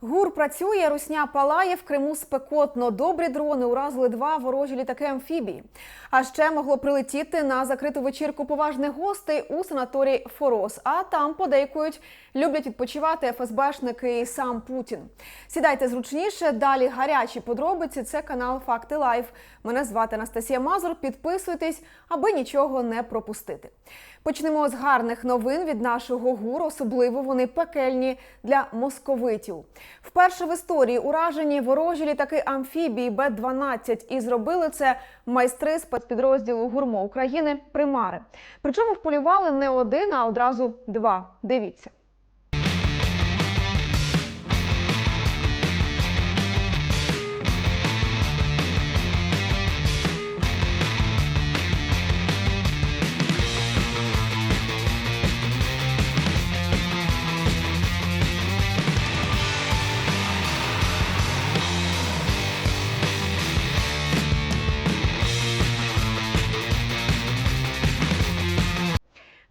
ГУР працює, русня палає в Криму спекотно. Добрі дрони уразили два ворожі літаки амфібії. А ще могло прилетіти на закриту вечірку поважних гостей у санаторій Форос. А там подейкують, люблять відпочивати ФСБшники і сам Путін. Сідайте зручніше. Далі гарячі подробиці. Це канал Факти Лайф. Мене звати Анастасія Мазур. Підписуйтесь, аби нічого не пропустити. Почнемо з гарних новин від нашого ГУР. Особливо вони пекельні для московитів. Вперше в історії уражені ворожі літаки амфібії Б-12 і зробили це майстри спецпідрозділу ГУРМО України Примари. Причому вполювали не один, а одразу два. Дивіться.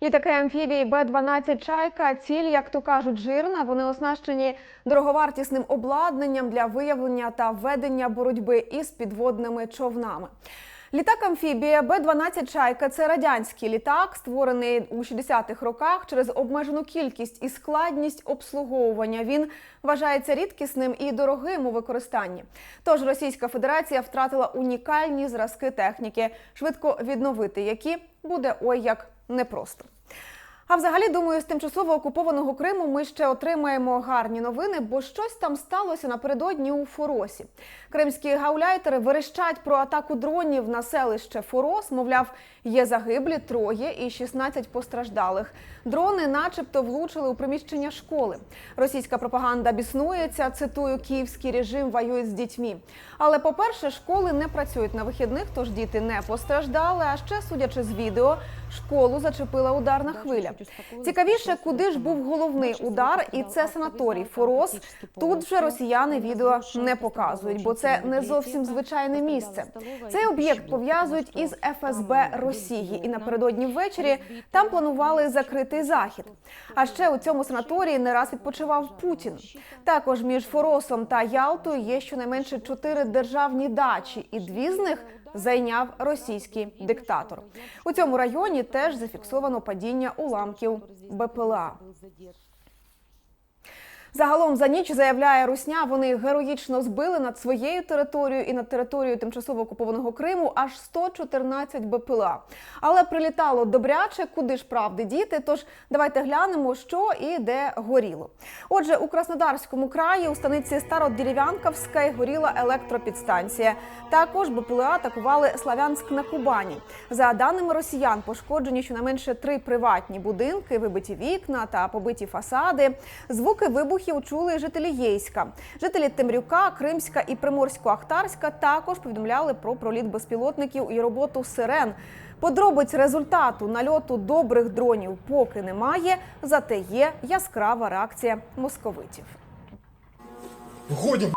Літаки амфібії Б-12 Чайка. Ціль, як то кажуть, жирна. Вони оснащені дороговартісним обладнанням для виявлення та ведення боротьби із підводними човнами. Літак амфібія Б-12 Чайка це радянський літак, створений у 60-х роках через обмежену кількість і складність обслуговування. Він вважається рідкісним і дорогим у використанні. Тож Російська Федерація втратила унікальні зразки техніки, швидко відновити які буде ой як непросто. А взагалі, думаю, з тимчасово окупованого Криму ми ще отримаємо гарні новини, бо щось там сталося напередодні у Форосі. Кримські гауляйтери верещать про атаку дронів на селище Форос. Мовляв, є загиблі троє і 16 постраждалих. Дрони, начебто, влучили у приміщення школи. Російська пропаганда біснується. Цитую, київський режим воює з дітьми. Але, по-перше, школи не працюють на вихідних, тож діти не постраждали. А ще, судячи з відео, школу зачепила ударна хвиля. Цікавіше, куди ж був головний удар, і це санаторій Форос. Тут вже росіяни відео не показують, бо це не зовсім звичайне місце. Цей об'єкт пов'язують із ФСБ Росії, і напередодні ввечері там планували закритий захід. А ще у цьому санаторії не раз відпочивав Путін. Також між Форосом та Ялтою є щонайменше чотири державні дачі, і дві з них зайняв російський диктатор. У цьому районі теж зафіксовано падіння уламків БПЛА. Загалом за ніч заявляє Русня, вони героїчно збили над своєю територією і над територією тимчасово окупованого Криму аж 114 БПЛА. Але прилітало добряче, куди ж правди діти. Тож давайте глянемо, що і де горіло. Отже, у Краснодарському краї у станиці Стародерев'янковська горіла електропідстанція. Також БПЛА атакували Славянськ на Кубані. За даними росіян, пошкоджені щонайменше три приватні будинки, вибиті вікна та побиті фасади. Звуки вибухів чули жителі Єйська. Жителі Темрюка, Кримська і Приморсько-Ахтарська також повідомляли про проліт безпілотників і роботу сирен. Подробиць результату нальоту добрих дронів поки немає, зате є яскрава реакція московитів. Выходим,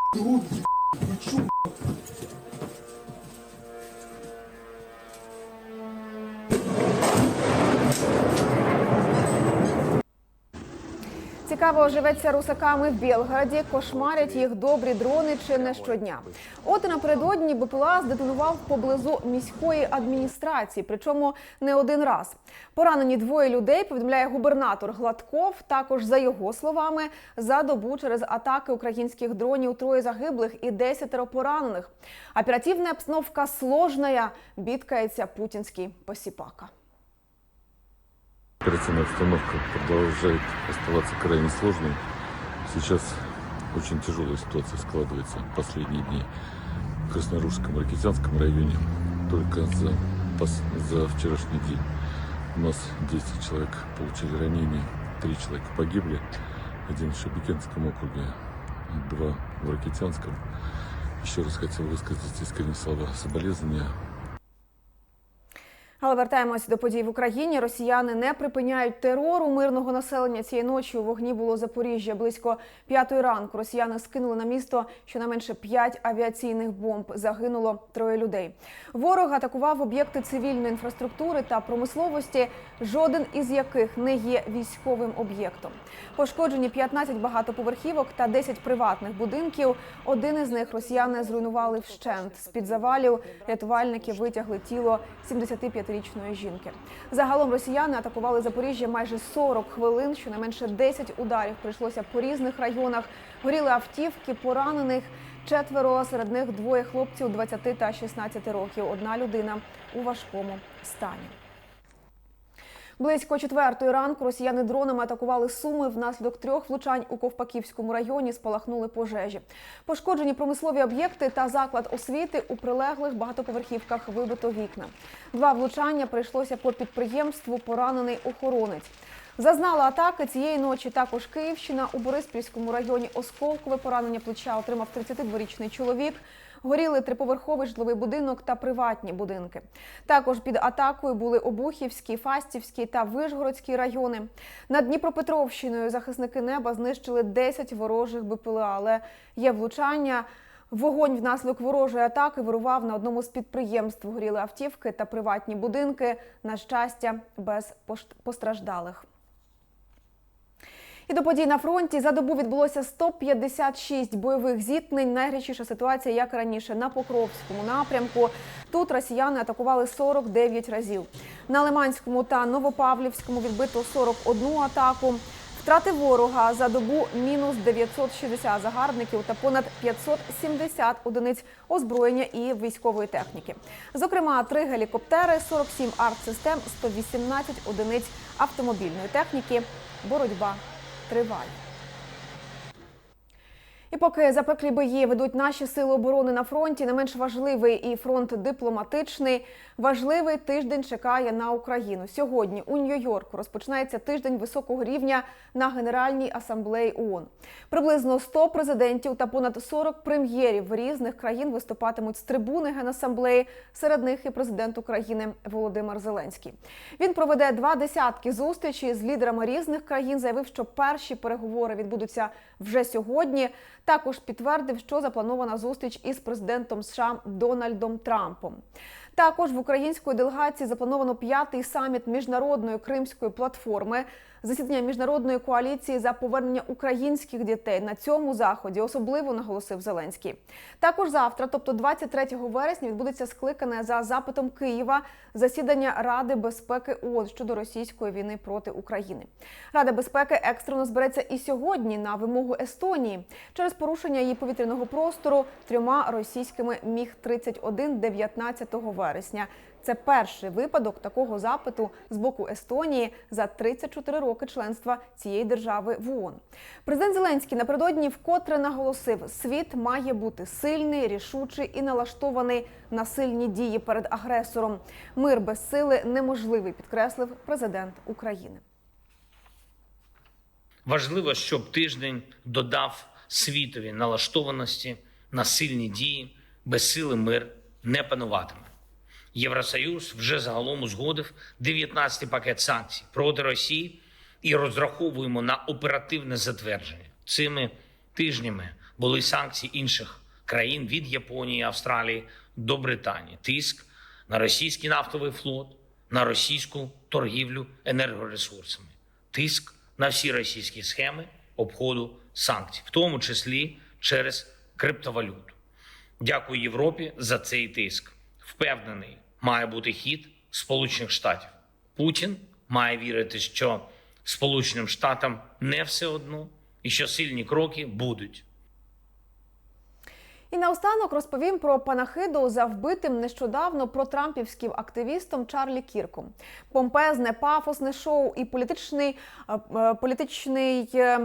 Цікаво живеться русаками в Білгороді. Кошмарять їх добрі дрони чи не щодня. От напередодні БПЛА здетонував поблизу міської адміністрації, причому не один раз. Поранені двоє людей. Повідомляє губернатор Гладков. Також за його словами, за добу через атаки українських дронів троє загиблих і десятеро поранених. Оперативна обстановка сложная, бідкається путінський посіпака. Оперативная обстановка продолжает оставаться крайне сложной. Сейчас очень тяжелая ситуация складывается в последние дни в Краснорусском, Ракитянском районе. Только за, за вчерашний день у нас 10 человек получили ранения, 3 человека погибли, один в Шебекинском округе, два в Ракитянском. Еще раз хотел высказать искренние слова соболезнования Але вертаємось до подій в Україні. Росіяни не припиняють терору мирного населення. Цієї ночі у вогні було Запоріжжя. Близько п'ятої ранку росіяни скинули на місто щонайменше п'ять авіаційних бомб. Загинуло троє людей. Ворог атакував об'єкти цивільної інфраструктури та промисловості, жоден із яких не є військовим об'єктом. Пошкоджені 15 багатоповерхівок та 10 приватних будинків. Один із них росіяни зруйнували вщент. З під завалів рятувальники витягли тіло 75-річної жінки. Загалом росіяни атакували Запоріжжя майже 40 хвилин. Щонайменше 10 ударів прийшлося по різних районах. Горіли автівки, поранених. Четверо серед них двоє хлопців 20 та 16 років. Одна людина у важкому стані. Близько четвертої ранку росіяни дронами атакували суми. Внаслідок трьох влучань у Ковпаківському районі спалахнули пожежі. Пошкоджені промислові об'єкти та заклад освіти у прилеглих багатоповерхівках вибито вікна. Два влучання прийшлося по підприємству. Поранений охоронець. Зазнала атаки цієї ночі також Київщина у Бориспільському районі. Осколкове поранення плеча отримав 32-річний чоловік. Горіли триповерховий житловий будинок та приватні будинки. Також під атакою були Обухівський, Фастівський та Вишгородський райони. Над Дніпропетровщиною захисники неба знищили 10 ворожих БПЛА, але є влучання. Вогонь внаслідок ворожої атаки вирував на одному з підприємств. Горіли автівки та приватні будинки. На щастя, без постраждалих. І до подій на фронті за добу відбулося 156 бойових зіткнень. Найгарячіша ситуація, як раніше, на Покровському напрямку. Тут росіяни атакували 49 разів. На Лиманському та Новопавлівському відбито 41 атаку. Втрати ворога за добу мінус 960 загарбників та понад 570 одиниць озброєння і військової техніки. Зокрема, три гелікоптери, 47 артсистем, 118 одиниць автомобільної техніки. Боротьба триває. І поки запеклі бої ведуть наші сили оборони на фронті, не менш важливий і фронт дипломатичний. Важливий тиждень чекає на Україну. Сьогодні у Нью-Йорку розпочинається тиждень високого рівня на Генеральній асамблеї ООН. Приблизно 100 президентів та понад 40 прем'єрів різних країн виступатимуть з трибуни Генасамблеї. Серед них і президент України Володимир Зеленський. Він проведе два десятки зустрічей з лідерами різних країн. Заявив, що перші переговори відбудуться вже сьогодні. Також підтвердив, що запланована зустріч із президентом США Дональдом Трампом. Також в української делегації заплановано п'ятий саміт міжнародної кримської платформи. Засідання міжнародної коаліції за повернення українських дітей на цьому заході особливо наголосив Зеленський. Також завтра, тобто 23 вересня, відбудеться скликане за запитом Києва засідання Ради безпеки ООН щодо російської війни проти України. Рада безпеки екстрено збереться і сьогодні на вимогу Естонії через порушення її повітряного простору трьома російськими міг 31 19 вересня. Це перший випадок такого запиту з боку Естонії за 34 роки членства цієї держави в ООН. Президент Зеленський напередодні вкотре наголосив, світ має бути сильний, рішучий і налаштований на сильні дії перед агресором. Мир без сили неможливий, підкреслив президент України. Важливо, щоб тиждень додав світові налаштованості на сильні дії, без сили мир не пануватиме. Євросоюз вже загалом узгодив 19-й пакет санкцій проти Росії і розраховуємо на оперативне затвердження. Цими тижнями були санкції інших країн від Японії, Австралії до Британії. Тиск на російський нафтовий флот, на російську торгівлю енергоресурсами, тиск на всі російські схеми обходу санкцій, в тому числі через криптовалюту. Дякую Європі за цей тиск. Впевнений, має бути хід Сполучених Штатів. Путін має вірити, що Сполученим Штатам не все одно, і що сильні кроки будуть. І наостанок розповім про панахиду за вбитим нещодавно протрампівським активістом Чарлі Кірком. Помпезне, пафосне шоу і політичний, е, е, політичний е,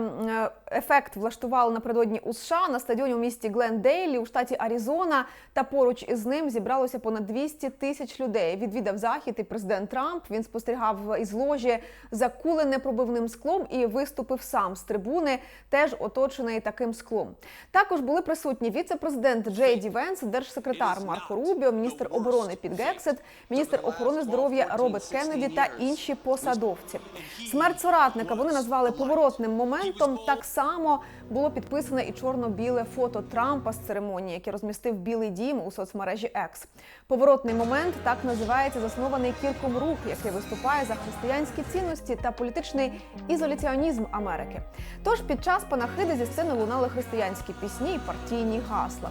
ефект влаштували напередодні у США на стадіоні у місті Глендейлі у штаті Аризона. Та поруч із ним зібралося понад 200 тисяч людей. Відвідав захід і президент Трамп. Він спостерігав із ложі закулене пробивним склом і виступив сам з трибуни, теж оточений таким склом. Також були присутні віце-президент віце-президент Джей Ді Венс, держсекретар Марко Рубіо, міністр оборони Піт Гексет, міністр охорони здоров'я Роберт Кеннеді та інші посадовці. Смерть соратника вони назвали поворотним моментом. Так само було підписане і чорно-біле фото Трампа з церемонії, яке розмістив Білий Дім у соцмережі X. Поворотний момент так називається заснований кірком рух, який виступає за християнські цінності та політичний ізоляціонізм Америки. Тож під час панахиди зі сцени лунали християнські пісні і партійні гасла.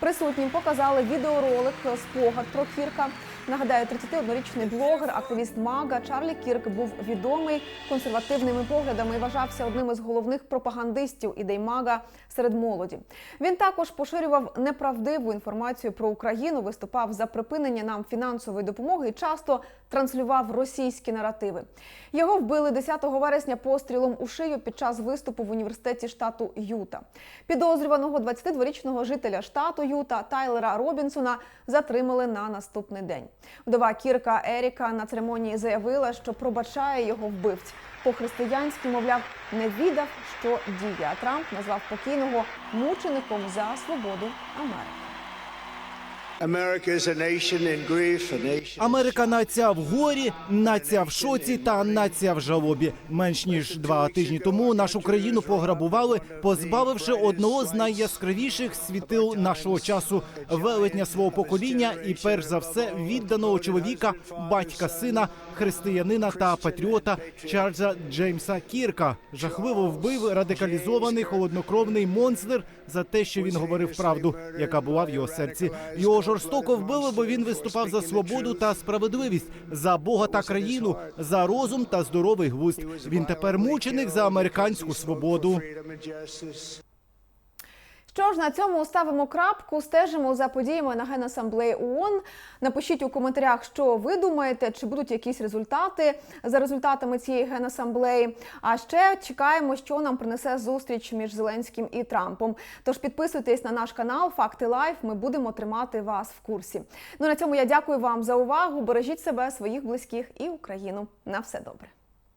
Присутнім показали відеоролик спогад про Кірка. Нагадаю, 31-річний блогер, активіст Мага Чарлі Кірк був відомий консервативними поглядами і вважався одним із головних пропагандистів ідей Мага серед молоді. Він також поширював неправдиву інформацію про Україну, виступав за припинення нам фінансової допомоги і часто транслював російські наративи. Його вбили 10 вересня пострілом у шию під час виступу в університеті штату Юта. Підозрюваного 22-річного жителя штату Юта Тайлера Робінсона затримали на наступний день. Вдова Кірка Еріка на церемонії заявила, що пробачає його вбивць. По-християнськи, мовляв, не віддав, що діє. А Трамп назвав покійного мучеником за свободу Америки. Америка нація в горі, нація в шоці та нація в жалобі. Менш ніж два тижні тому нашу країну пограбували, позбавивши одного з найяскравіших світил нашого часу, велетня свого покоління і перш за все відданого чоловіка, батька сина, християнина та патріота Чарльза Джеймса Кірка. Жахливо вбив радикалізований холоднокровний монстр за те, що він говорив правду, яка була в його серці. Його жорстоко вбили, бо він виступав за свободу та справедливість, за Бога та країну, за розум та здоровий глузд. Він тепер мученик за американську свободу. Що ж на цьому ставимо крапку, стежимо за подіями на Генасамблеї ООН. Напишіть у коментарях, що ви думаєте, чи будуть якісь результати за результатами цієї генасамблеї. А ще чекаємо, що нам принесе зустріч між Зеленським і Трампом. Тож підписуйтесь на наш канал Факти Лайф. Ми будемо тримати вас в курсі. Ну на цьому я дякую вам за увагу. Бережіть себе, своїх близьких і Україну. На все добре.